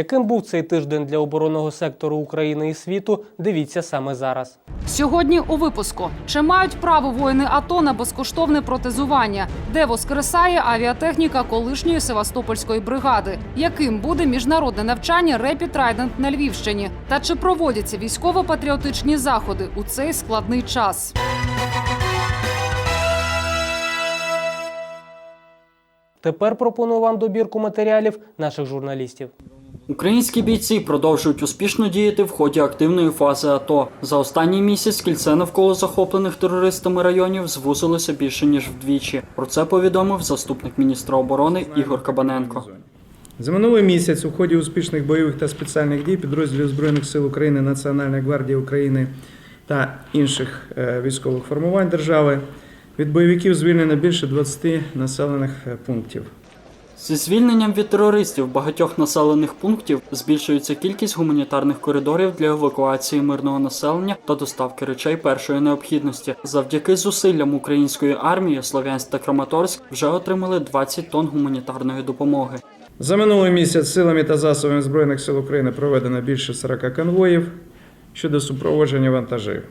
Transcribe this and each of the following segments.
Яким був цей тиждень для оборонного сектору України і світу? Дивіться саме зараз. Сьогодні у випуску чи мають право воїни АТО на безкоштовне протезування, де воскресає авіатехніка колишньої Севастопольської бригади, яким буде міжнародне навчання Rapid Trident на Львівщині, та чи проводяться військово-патріотичні заходи у цей складний час. Тепер пропоную вам добірку матеріалів наших журналістів. Українські бійці продовжують успішно діяти в ході активної фази АТО. За останній місяць кільце навколо захоплених терористами районів звузилося більше ніж вдвічі. Про це повідомив заступник міністра оборони Ігор Кабаненко. За минулий місяць у ході успішних бойових та спеціальних дій підрозділів Збройних сил України, Національної гвардії України та інших е, військових формувань держави від бойовиків звільнено більше 20 населених е, пунктів. Зі звільненням від терористів багатьох населених пунктів збільшується кількість гуманітарних коридорів для евакуації мирного населення та доставки речей першої необхідності. Завдяки зусиллям української армії Слов'янськ та Краматорськ вже отримали 20 тонн гуманітарної допомоги. За минулий місяць силами та засобами Збройних сил України проведено більше 40 конвоїв щодо супроводження вантажів.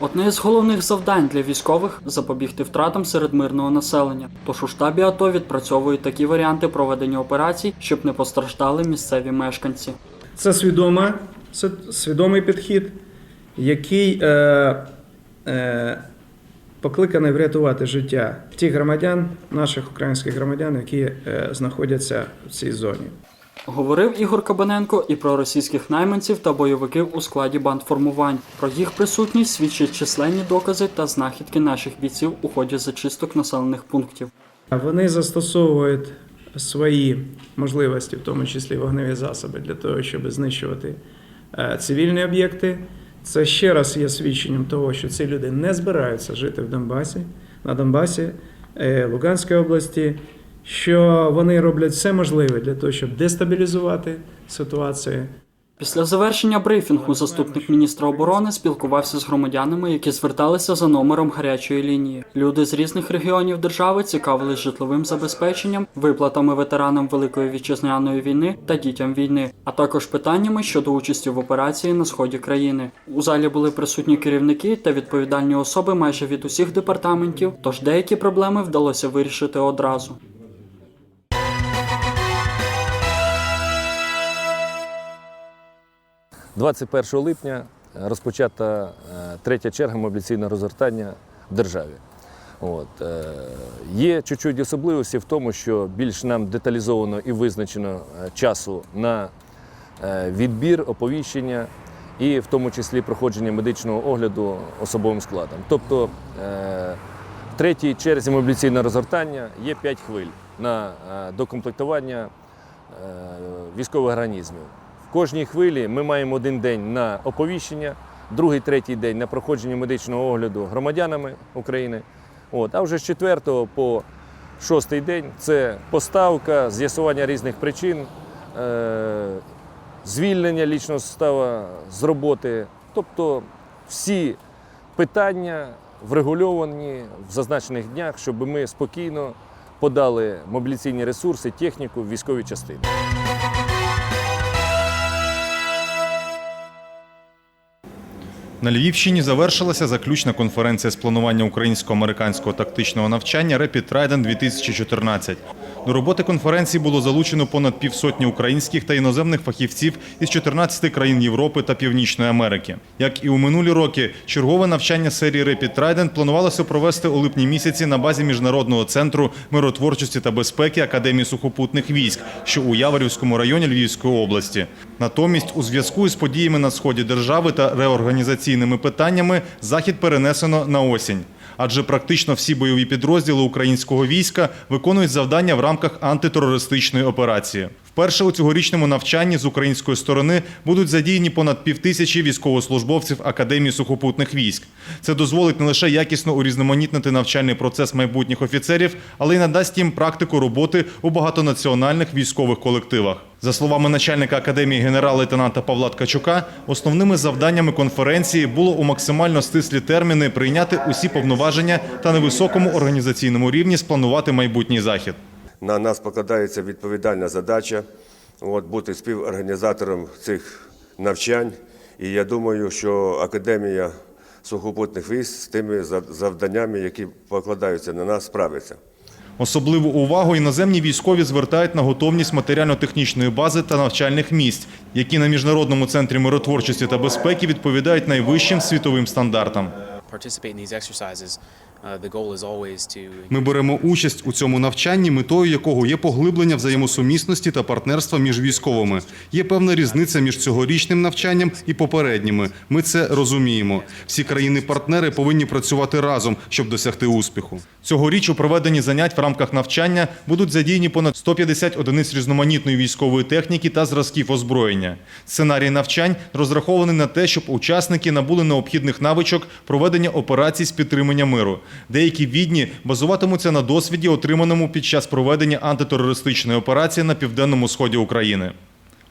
Одне з головних завдань для військових запобігти втратам серед мирного населення. Тож у штабі АТО відпрацьовують такі варіанти проведення операцій, щоб не постраждали місцеві мешканці. Це свідома, це свідомий підхід, який е, е, покликаний врятувати життя тих громадян, наших українських громадян, які е, знаходяться в цій зоні. Говорив Ігор Кабаненко і про російських найманців та бойовиків у складі бандформувань. Про їх присутність свідчать численні докази та знахідки наших бійців у ході зачисток населених пунктів. Вони застосовують свої можливості, в тому числі вогневі засоби, для того, щоб знищувати е, цивільні об'єкти. Це ще раз є свідченням того, що ці люди не збираються жити в Донбасі, на Донбасі, е, Луганській області, що вони роблять все можливе для того, щоб дестабілізувати ситуацію. Після завершення брифінгу заступник міністра оборони спілкувався з громадянами, які зверталися за номером гарячої лінії. Люди з різних регіонів держави цікавились житловим забезпеченням, виплатами ветеранам Великої вітчизняної війни та дітям війни, а також питаннями щодо участі в операції на сході країни. У залі були присутні керівники та відповідальні особи майже від усіх департаментів, тож деякі проблеми вдалося вирішити одразу. – 21 липня розпочата е, третя черга мобіляційного розгортання в державі. От. е, Є чуть-чуть особливості в тому, що більш нам деталізовано і визначено е, часу на е, відбір, оповіщення і в тому числі проходження медичного огляду особовим складом. Тобто е, в третій черзі мобіляційного розгортання є 5 хвиль на е, докомплектування е, військових організмів. Кожній хвилі ми маємо один день на оповіщення, другий, третій день на проходження медичного огляду громадянами України. От, а вже з 4 по 6 день це поставка, з'ясування різних причин, е, звільнення лічного составу з роботи. Тобто всі питання врегульовані в зазначених днях, щоб ми спокійно подали мобіляційні ресурси, техніку в військові частини. На Львівщині завершилася заключна конференція з планування українсько-американського тактичного навчання Rapid Trident 2014. До роботи конференції було залучено понад півсотні українських та іноземних фахівців із 14 країн Європи та Північної Америки. Як і у минулі роки, чергове навчання серії Rapid Trident планувалося провести у липні місяці на базі міжнародного центру миротворчості та безпеки Академії сухопутних військ, що у Яворівському районі Львівської області. Натомість, у зв'язку із подіями на сході держави та реорганізаційними питаннями, захід перенесено на осінь. Адже практично всі бойові підрозділи українського війська виконують завдання в рамках антитерористичної операції. Вперше у цьогорічному навчанні з української сторони будуть задіяні понад півтисячі військовослужбовців Академії сухопутних військ. Це дозволить не лише якісно урізноманітнити навчальний процес майбутніх офіцерів, але й надасть їм практику роботи у багатонаціональних військових колективах. За словами начальника академії генерал-лейтенанта Павла Ткачука, основними завданнями конференції було у максимально стислі терміни прийняти усі повноваження та на високому організаційному рівні спланувати майбутній захід. На нас покладається відповідальна задача от, бути співорганізатором цих навчань. І я думаю, що Академія сухопутних військ з тими завданнями, які покладаються на нас, справиться. Особливу увагу іноземні військові звертають на готовність матеріально-технічної бази та навчальних місць, які на міжнародному центрі миротворчості та безпеки відповідають найвищим світовим стандартам. Uh, Ми беремо участь у цьому навчанні, метою якого є поглиблення взаємосумісності та партнерства між військовими. Є певна різниця між цьогорічним навчанням і попередніми. Ми це розуміємо. Всі країни-партнери повинні працювати разом, щоб досягти успіху. Цьогоріч у проведенні занять в рамках навчання будуть задіяні понад 150 одиниць різноманітної військової техніки та зразків озброєння. Сценарій навчань розрахований на те, щоб учасники набули необхідних навичок проведення операцій з підтримання миру. Деякі відні базуватимуться на досвіді, отриманому під час проведення антитерористичної операції на південному сході України.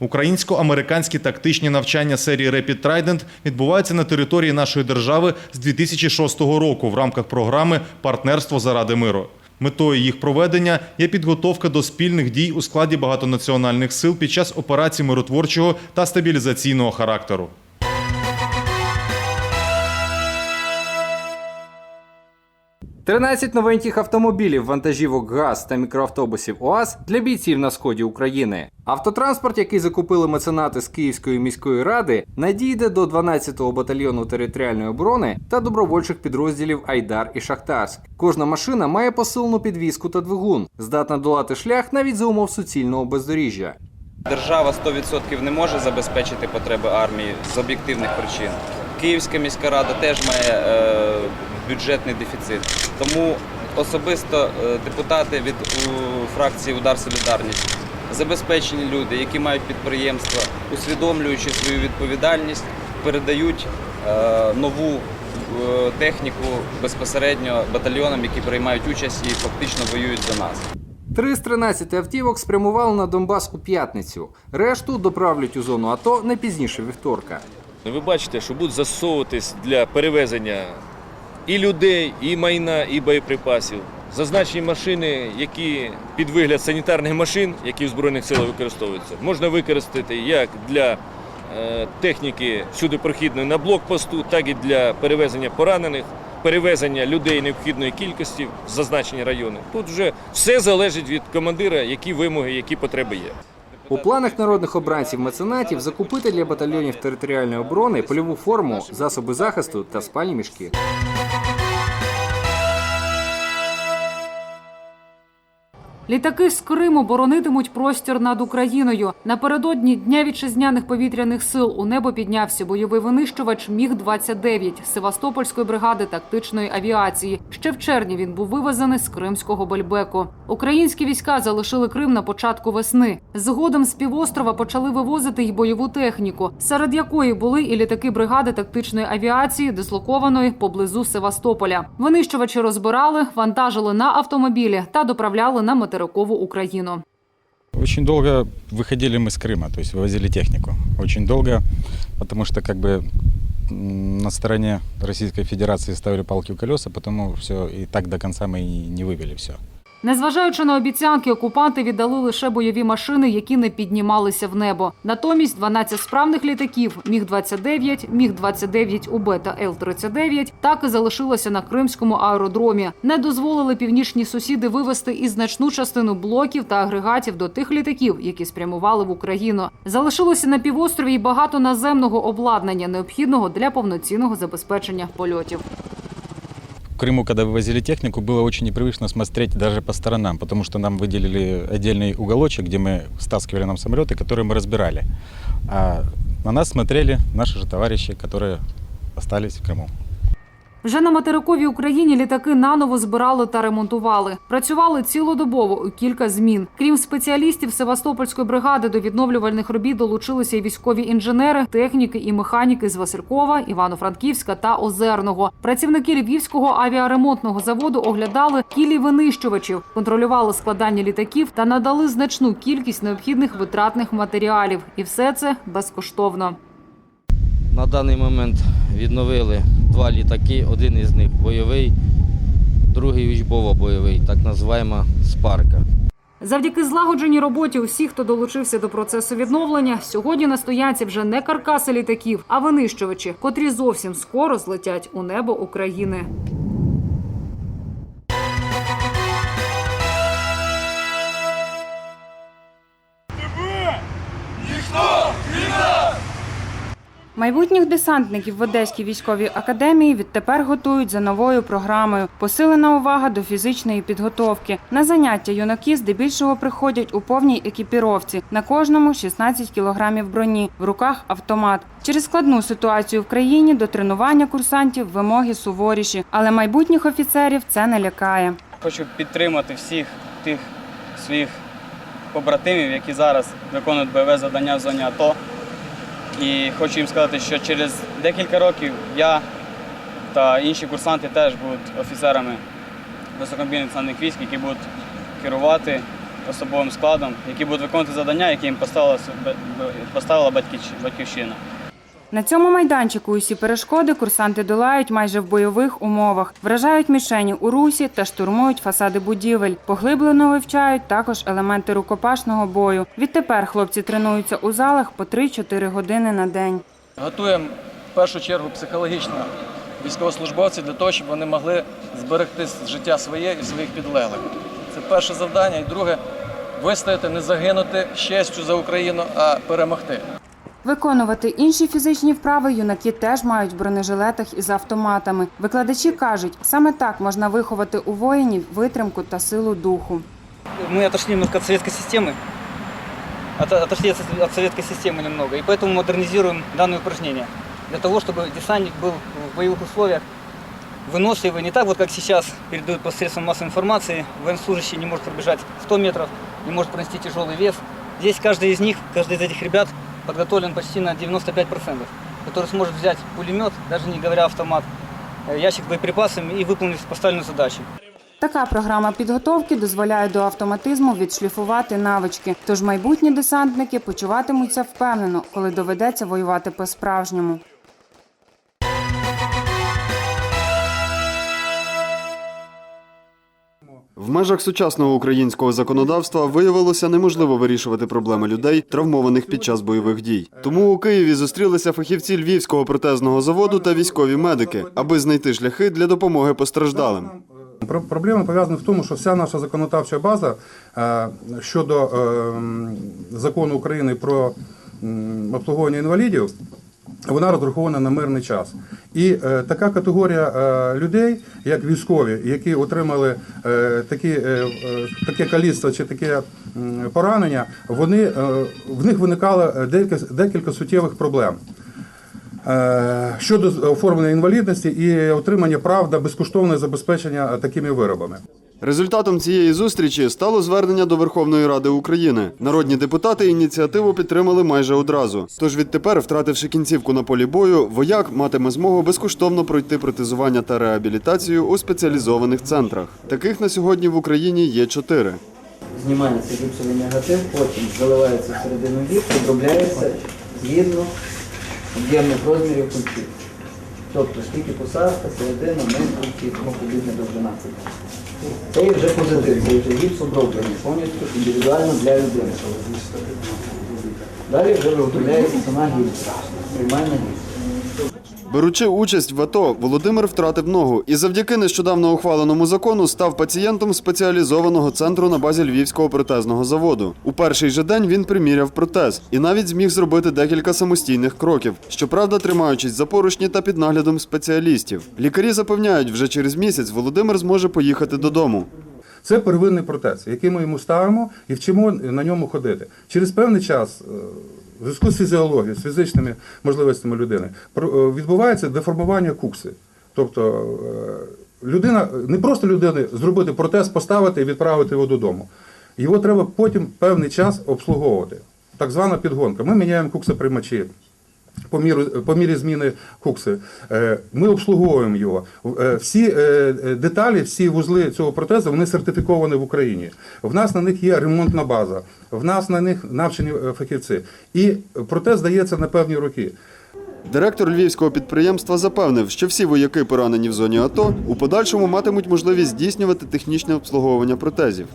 Українсько-американські тактичні навчання серії Rapid Trident відбуваються на території нашої держави з 2006 року в рамках програми Партнерство заради миру. Метою їх проведення є підготовка до спільних дій у складі багатонаціональних сил під час операцій миротворчого та стабілізаційного характеру. Тринадцять новеньких автомобілів, вантажівок ГАЗ та мікроавтобусів УАЗ для бійців на сході України. Автотранспорт, який закупили меценати з Київської міської ради, надійде до 12-го батальйону територіальної оборони та добровольчих підрозділів Айдар і Шахтарськ. Кожна машина має посилену підвізку та двигун, здатна долати шлях навіть за умов суцільного бездоріжжя. Держава 100% не може забезпечити потреби армії з об'єктивних причин. Київська міська рада теж має е, бюджетний дефіцит. Тому особисто е, депутати від фракції Удар Солідарність, забезпечені люди, які мають підприємства, усвідомлюючи свою відповідальність, передають е, нову е, техніку безпосередньо батальйонам, які приймають участь і фактично воюють за нас. Три з 13 автівок спрямували на Донбас у п'ятницю. Решту доправлять у зону АТО не пізніше вівторка. Ви бачите, що будуть засовуватись для перевезення і людей, і майна, і боєприпасів. Зазначені машини, які під вигляд санітарних машин, які в Збройних силах використовуються, можна використати як для е, техніки всюдипрохідної на блокпосту, так і для перевезення поранених, перевезення людей необхідної кількості в зазначені райони. Тут вже все залежить від командира, які вимоги, які потреби є. У планах народних обранців меценатів закупити для батальйонів територіальної оборони польову форму, засоби захисту та спальні мішки. Літаки з Криму боронитимуть простір над Україною. Напередодні дня вітчизняних повітряних сил у небо піднявся бойовий винищувач Міг 29 Севастопольської бригади тактичної авіації. Ще в червні він був вивезений з кримського Бельбеку. Українські війська залишили Крим на початку весни. Згодом з півострова почали вивозити й бойову техніку, серед якої були і літаки бригади тактичної авіації, дислокованої поблизу Севастополя. Винищувачі розбирали, вантажили на автомобілі та доправляли на материкову Україну. Очень долго выходили мы с Крыма, то есть вывозили технику. Очень долго, потому что как бы на стороне Российской Федерации ставили палки у колеса, потому все и так до конца мы и не вывели все. Незважаючи на обіцянки, окупанти віддали лише бойові машини, які не піднімалися в небо. Натомість 12 справних літаків Міг-29, Міг-29 УБ та Л-39 так і залишилося на кримському аеродромі. Не дозволили північні сусіди вивести і значну частину блоків та агрегатів до тих літаків, які спрямували в Україну. Залишилося на півострові й багато наземного обладнання, необхідного для повноцінного забезпечення польотів. В Крыму, когда вывозили технику, было очень непривычно смотреть даже по сторонам, потому что нам выделили отдельный уголочек, где мы стаскивали нам самолеты, которые мы разбирали. А на нас смотрели наши же товарищи, которые остались в Крыму. Вже на материковій Україні літаки наново збирали та ремонтували. Працювали цілодобово у кілька змін. Крім спеціалістів Севастопольської бригади, до відновлювальних робіт долучилися й військові інженери, техніки і механіки з Василькова, Івано-Франківська та Озерного. Працівники Львівського авіаремонтного заводу оглядали кілі винищувачів, контролювали складання літаків та надали значну кількість необхідних витратних матеріалів. І все це безкоштовно. На даний момент відновили два літаки, один із них бойовий, другий учбово-бойовий, так називаємо спарка. Завдяки злагодженій роботі усіх, хто долучився до процесу відновлення, сьогодні на стоянці вже не каркаси літаків, а винищувачі, котрі зовсім скоро злетять у небо України. Майбутніх десантників в Одеській військовій академії відтепер готують за новою програмою. Посилена увага до фізичної підготовки. На заняття юнаки здебільшого приходять у повній екіпіровці. На кожному 16 кілограмів броні, в руках автомат. Через складну ситуацію в країні до тренування курсантів вимоги суворіші, але майбутніх офіцерів це не лякає. Хочу підтримати всіх тих своїх побратимів, які зараз виконують бойове завдання в зоні АТО. І хочу їм сказати, що через декілька років я та інші курсанти теж будуть офіцерами високомобільних національних військ, які будуть керувати особовим складом, які будуть виконувати завдання, які їм поставила, поставила батьківщина. На цьому майданчику усі перешкоди курсанти долають майже в бойових умовах, вражають мішені у русі та штурмують фасади будівель. Поглиблено вивчають також елементи рукопашного бою. Відтепер хлопці тренуються у залах по 3-4 години на день. Готуємо в першу чергу психологічно військовослужбовців для того, щоб вони могли зберегти життя своє і своїх підлеглих. Це перше завдання. І друге вистояти, не загинути з честю за Україну, а перемогти. Виконувати інші фізичні вправи юнаки теж мають в бронежилетах із автоматами. Викладачі кажуть, саме так можна виховати у воїнів витримку та силу духу. Мы отошли немножко от советской системы, от- отошли от, от советской системы немного, и поэтому модернизируем данное упражнение. Для того, чтобы десантник был в боевых условиях выносливый, не так вот, как сейчас передают по средствам массовой информации, военнослужащий не может пробежать 100 метров, не может пронести тяжелый вес. Здесь каждый из них, каждый из этих ребят подготовлен почти на 95%, который сможет взять пулемет, даже не говоря автомат, э, ящик с боеприпасами и выполнить поставленную задачу. Така програма підготовки дозволяє до автоматизму відшліфувати навички. Тож майбутні десантники почуватимуться впевнено, коли доведеться воювати по-справжньому. В межах сучасного українського законодавства виявилося неможливо вирішувати проблеми людей, травмованих під час бойових дій. Тому у Києві зустрілися фахівці львівського протезного заводу та військові медики, аби знайти шляхи для допомоги постраждалим. Про- Проблема пов'язана в тому, що вся наша законодавча база е, щодо е, закону України про обслуговування інвалідів. Вона розрахована на мирний час. І е, така категорія е, людей, як військові, які отримали е, такі, е, е, таке каліцтво чи таке поранення, вони, е, в них виникало декілька, декілька суттєвих проблем. Е, Щодо оформлення інвалідності і отримання прав на безкоштовне забезпечення такими виробами. Результатом цієї зустрічі стало звернення до Верховної Ради України. Народні депутати ініціативу підтримали майже одразу. Тож відтепер, втративши кінцівку на полі бою, вояк матиме змогу безкоштовно пройти протезування та реабілітацію у спеціалізованих центрах. Таких на сьогодні в Україні є чотири. Знімається гіпсовий негатив, потім заливається всередину гіпс, обробляється згідно об'ємних розмірів культів. Тобто скільки посадка, середина, культів, тому подібне довжина. Це є вже позитив, це вже гіпс оброблений, повністю індивідуально для людини. Далі вже виготовляється сама гіпс, приймальна гіпс. Беручи участь в АТО, Володимир втратив ногу і завдяки нещодавно ухваленому закону став пацієнтом спеціалізованого центру на базі Львівського протезного заводу. У перший же день він приміряв протез і навіть зміг зробити декілька самостійних кроків, щоправда, тримаючись за поручні та під наглядом спеціалістів. Лікарі запевняють, вже через місяць Володимир зможе поїхати додому. Це первинний протез, який ми йому ставимо і вчимо на ньому ходити. Через певний час, е, в зв'язку з фізіологією, з фізичними можливостями людини, е, відбувається деформування кукси. Тобто е, людина, не просто людини зробити протез, поставити і відправити його додому. Його треба потім певний час обслуговувати. Так звана підгонка. Ми міняємо куксоприймачі. По, міру, по мірі зміни кукси. Е, Ми обслуговуємо його. Е, Всі е, деталі, всі вузли цього протезу, вони сертифіковані в Україні. В нас на них є ремонтна база, в нас на них навчені фахівці. І протез дається на певні роки. Директор львівського підприємства запевнив, що всі вояки, поранені в зоні АТО, у подальшому матимуть можливість здійснювати технічне обслуговування протезів.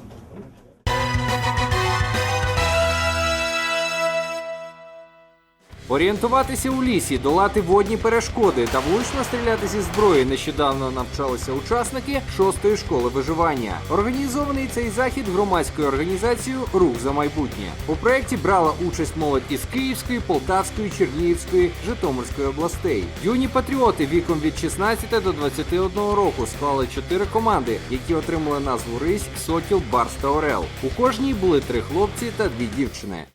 Орієнтуватися у лісі, долати водні перешкоди та влучно стріляти зі зброї нещодавно навчалися учасники шостої школи виживання. Організований цей захід громадською організацією Рух за майбутнє. У проєкті брала участь молодь із Київської, Полтавської, Чернігівської, Житомирської областей. Юні патріоти віком від 16 до 21 року склали чотири команди, які отримали назву Рись, Сокіл, Барс та Орел. У кожній були три хлопці та дві дівчини.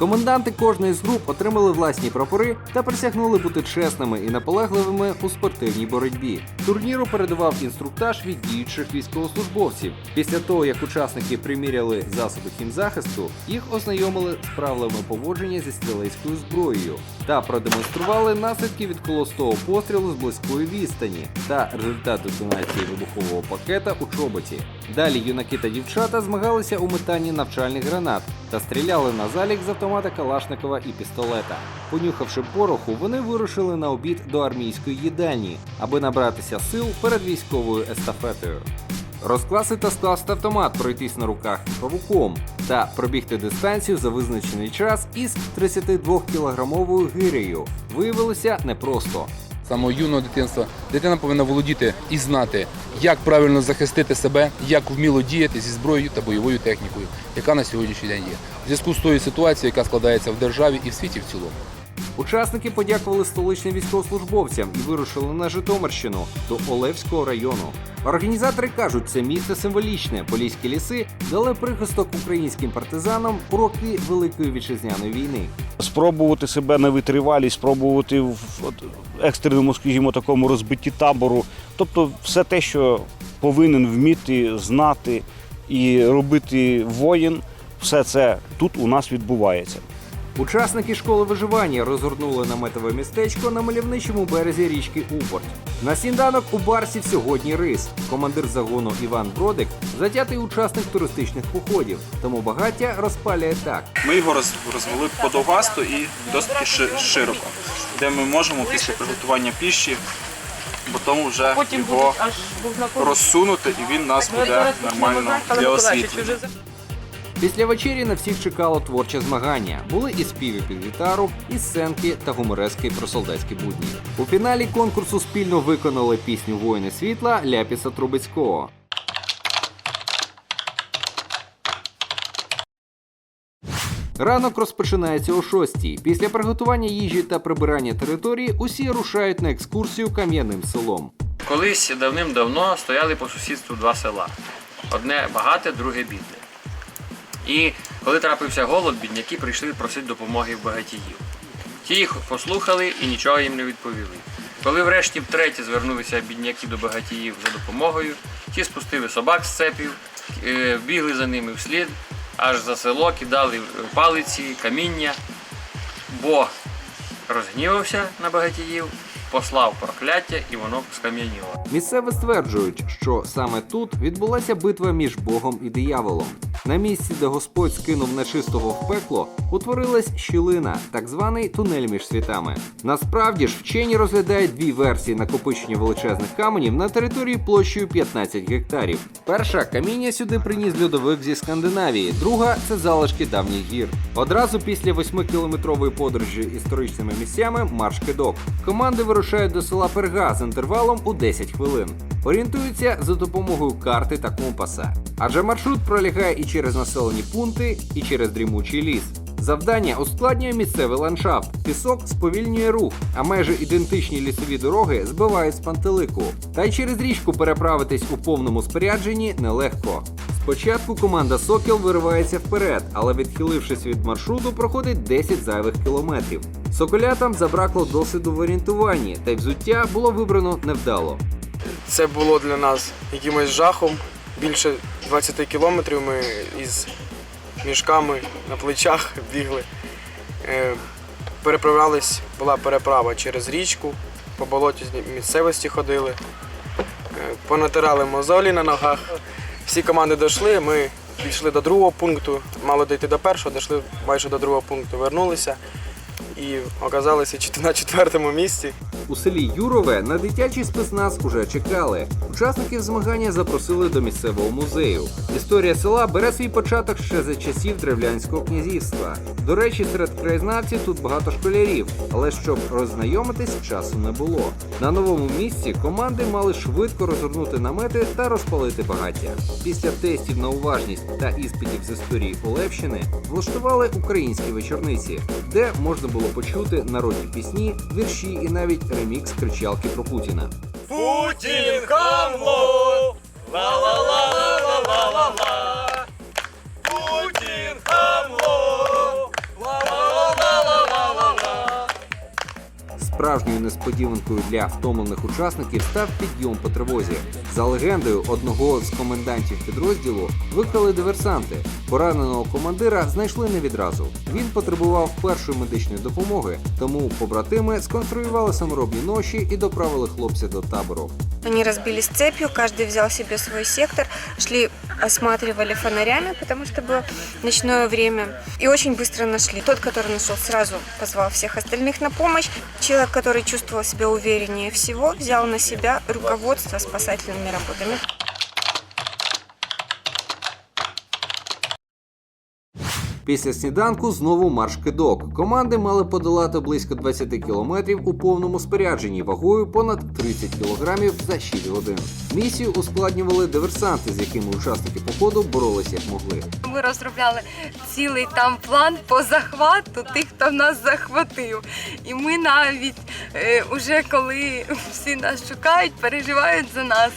Коменданти кожної з груп отримали власні прапори та присягнули бути чесними і наполегливими у спортивній боротьбі. Турніру передавав інструктаж від діючих військовослужбовців. Після того, як учасники приміряли засоби хімзахисту, їх ознайомили з правилами поводження зі стрілецькою зброєю та продемонстрували наслідки від холостого пострілу з близької відстані та результат детонації вибухового пакета у чоботі. Далі юнаки та дівчата змагалися у метанні навчальних гранат та стріляли на залік з автомата Калашникова і пістолета. Понюхавши пороху, вони вирушили на обід до армійської їдальні, аби набратися сил перед військовою естафетою. Розкласити скласти автомат, пройтись на руках павуком та пробігти дистанцію за визначений час із 32-кілограмовою гирею виявилося непросто. Самого юного дитинства дитина повинна володіти і знати, як правильно захистити себе, як вміло діяти зі зброєю та бойовою технікою, яка на сьогоднішній день є. В зв'язку з тою ситуацією, яка складається в державі і в світі в цілому. Учасники подякували столичним військовослужбовцям і вирушили на Житомирщину до Олевського району. Організатори кажуть, це місце символічне. Поліські ліси дали прихисток українським партизанам у роки Великої вітчизняної війни. спробувати себе на витривалість, спробувати в екстреному, скажімо, такому розбитті табору. Тобто все те, що повинен вміти, знати і робити воїн, все це тут у нас відбувається. Учасники школи виживання розгорнули наметове містечко на мальовничому березі річки Упорт. На сніданок у барсів сьогодні рис. Командир загону Іван Бродик затятий учасник туристичних походів, тому багаття розпалює так. Ми його роз- розвели подовгасто і досить широко, де ми можемо після приготування піші потім вже його розсунути, і він нас буде нормально для освітлення. Після вечері на всіх чекало творче змагання. Були і співи під гітару, і сценки та гуморески про солдатські будні. У фіналі конкурсу спільно виконали пісню Воїни світла Ляпіса Трубецького. Ранок розпочинається о 6 Після приготування їжі та прибирання території усі рушають на екскурсію кам'яним селом. Колись давним-давно стояли по сусідству два села. Одне багате, друге бідне. І коли трапився голод, бідняки прийшли просити допомоги в багатіїв. Ті їх послухали і нічого їм не відповіли. Коли врешті втретє звернулися бідняки до багатіїв за допомогою, ті спустили собак з цепів, е, бігли за ними вслід, аж за село кидали палиці, каміння. Бог розгнівався на багатіїв, послав прокляття і воно скам'яніло. Місцеві стверджують, що саме тут відбулася битва між Богом і дияволом. На місці, де Господь скинув нечистого в пекло, утворилась щілина, так званий тунель між світами. Насправді ж вчені розглядають дві версії накопичення величезних каменів на території площею 15 гектарів. Перша каміння сюди приніс льодовик зі Скандинавії, друга це залишки давніх гір. Одразу після 8-кілометрової подорожі історичними місцями марш кидок. Команди вирушають до села Перга з інтервалом у 10 хвилин. Орієнтуються за допомогою карти та компаса. Адже маршрут пролягає і через населені пункти, і через дрімучий ліс. Завдання ускладнює місцевий ландшафт. Пісок сповільнює рух, а майже ідентичні лісові дороги збивають з пантелику. Та й через річку переправитись у повному спорядженні нелегко. Спочатку команда Сокіл виривається вперед, але відхилившись від маршруту, проходить 10 зайвих кілометрів. Соколятам забракло досвіду в орієнтуванні, та й взуття було вибрано невдало. Це було для нас якимось жахом. Більше 20 кілометрів ми із мішками на плечах бігли. Е, Переправлялись, була переправа через річку, по болоті місцевості ходили, Е, понатирали мозолі на ногах. Всі команди дійшли, ми дійшли до другого пункту, мали дійти до першого, дійшли майже до другого пункту, вернулися і оказалися на четвертому місці. У селі Юрове на дитячий спецназ уже чекали. Учасників змагання запросили до місцевого музею. Історія села бере свій початок ще за часів древлянського князівства. До речі, серед краєзнавців тут багато школярів, але щоб роззнайомитись, часу не було. На новому місці команди мали швидко розгорнути намети та розпалити багаття. Після тестів на уважність та іспитів з історії Олевщини влаштували українські вечорниці, де можна було почути народні пісні, вірші і навіть ремікс кричалки про Путіна. Путін хамло! Ла-ла-ла-ла-ла-ла-ла! Справжньою несподіванкою для втомлених учасників став підйом по тривозі. За легендою, одного з комендантів підрозділу викрали диверсанти. Пораненого командира знайшли не відразу. Він потребував першої медичної допомоги, тому побратими сконструювали саморобні ноші і доправили хлопця до табору. Они разбились цепью, каждый взял себе свой сектор, шли, осматривали фонарями, потому что было ночное время, и очень быстро нашли. Тот, который нашел, сразу позвал всех остальных на помощь. Человек, который чувствовал себя увереннее всего, взял на себя руководство спасательными работами. Після сніданку знову марш-кидок. Команди мали подолати близько 20 кілометрів у повному спорядженні вагою понад 30 кілограмів за 6 годин. Місію ускладнювали диверсанти, з якими учасники походу боролися як могли. Ми розробляли цілий там план по захвату тих, хто нас захватив. І ми навіть е, уже коли всі нас шукають, переживають за нас.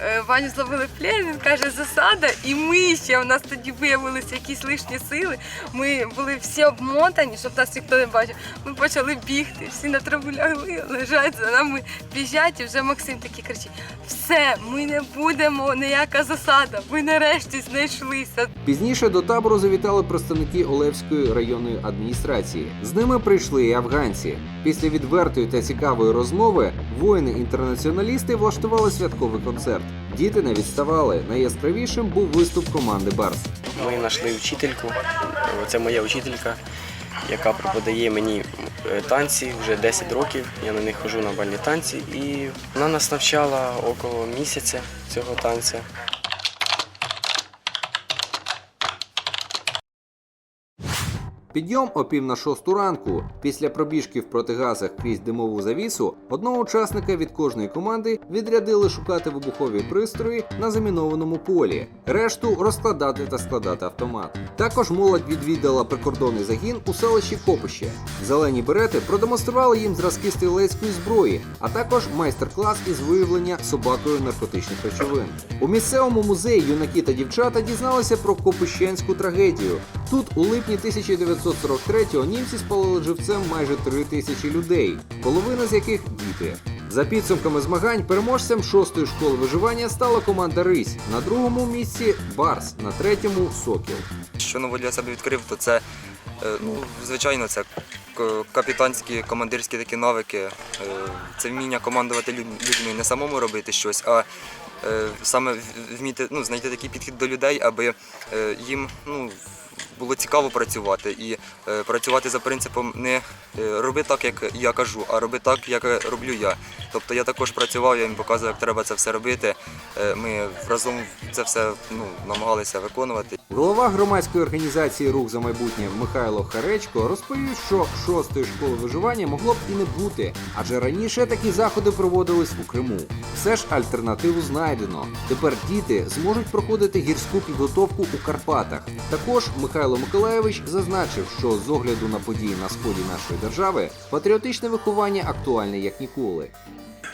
Е, Ваню зловили плен, він каже, засада, і ми ще у нас тоді виявилися якісь лишні сили. Ми були всі обмотані, щоб нас ніхто не бачив. Ми почали бігти, всі на траву лягли, лежать за нами, біжать, і вже Максим такий кричить: все, ми не будемо, ніяка засада, ви нарешті знайшлися. Пізніше до табору завітали представники Олевської районної адміністрації. З ними прийшли і афганці. Після відвертої та цікавої розмови воїни-інтернаціоналісти влаштували святковий концерт. Діти не відставали. Найяскравішим був виступ команди Барс. Ми знайшли вчительку. Це моя вчителька, яка преподає мені е, танці вже 10 років. Я на них ходжу на бальні танці, і вона нас навчала около місяця цього танця. Підйом о пів на шосту ранку. Після пробіжки в протигазах крізь димову завісу одного учасника від кожної команди відрядили шукати вибухові пристрої на замінованому полі, решту розкладати та складати автомат. Також молодь відвідала прикордонний загін у селищі Копище. Зелені берети продемонстрували їм зразки стрілецької зброї, а також майстер-клас із виявлення собакою наркотичних речовин. У місцевому музеї юнаки та дівчата дізналися про Копищенську трагедію. Тут у липні 1943-го німці спалили живцем майже три тисячі людей, половина з яких діти. За підсумками змагань, переможцем шостої школи виживання стала команда Рись. На другому місці Барс, на третьому Сокіл. Що нового для себе відкрив, то це е, ну, звичайно це капітанські, командирські такі навики. Е, Це вміння командувати люд- людьми, не самому робити щось, а е, саме вміти ну, знайти такий підхід до людей, аби їм ну, було цікаво працювати і е, працювати за принципом не е, роби так, як я кажу, а роби так, як роблю я. Тобто я також працював, я їм показував, як треба це все робити. Е, Ми разом це все ну, намагалися виконувати. Голова громадської організації Рух за майбутнє Михайло Харечко розповів, що шостої школи виживання могло б і не бути, адже раніше такі заходи проводились у Криму. Все ж альтернативу знайдено. Тепер діти зможуть проходити гірську підготовку у Карпатах. Також Михайло Миколаєвич зазначив, що з огляду на події на сході нашої держави патріотичне виховання актуальне як ніколи.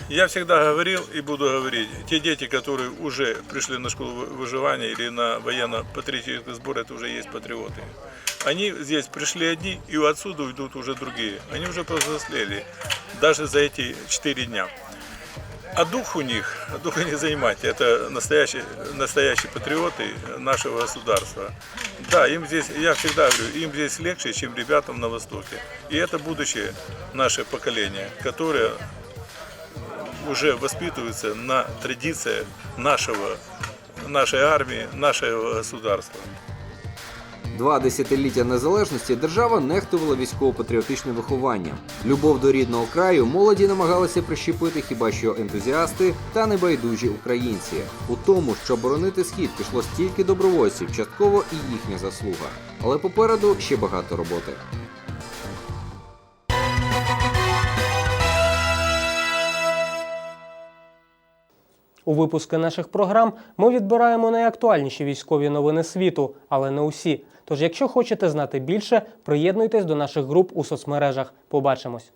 Я всегда говорил и буду говорить, те дети, которые уже пришли на школу вы- выживания или на военно-патриотический сбор, это уже есть патриоты. Они здесь пришли одни, и отсюда уйдут уже другие. Они уже повзрослели, даже за эти четыре дня. А дух у них, духа не занимать, это настоящие, настоящие патриоты нашего государства. Да, им здесь, я всегда говорю, им здесь легче, чем ребятам на Востоке. И это будущее наше поколение, которое уже воспитывается на традициях нашего, нашей армии, нашего государства. Два десятиліття незалежності держава нехтувала військово-патріотичним вихованням. Любов до рідного краю молоді намагалися прищепити хіба що ентузіасти та небайдужі українці. У тому, що боронити схід пішло стільки добровольців, частково і їхня заслуга. Але попереду ще багато роботи. У випуски наших програм ми відбираємо найактуальніші військові новини світу, але не усі. Тож, якщо хочете знати більше, приєднуйтесь до наших груп у соцмережах. Побачимось!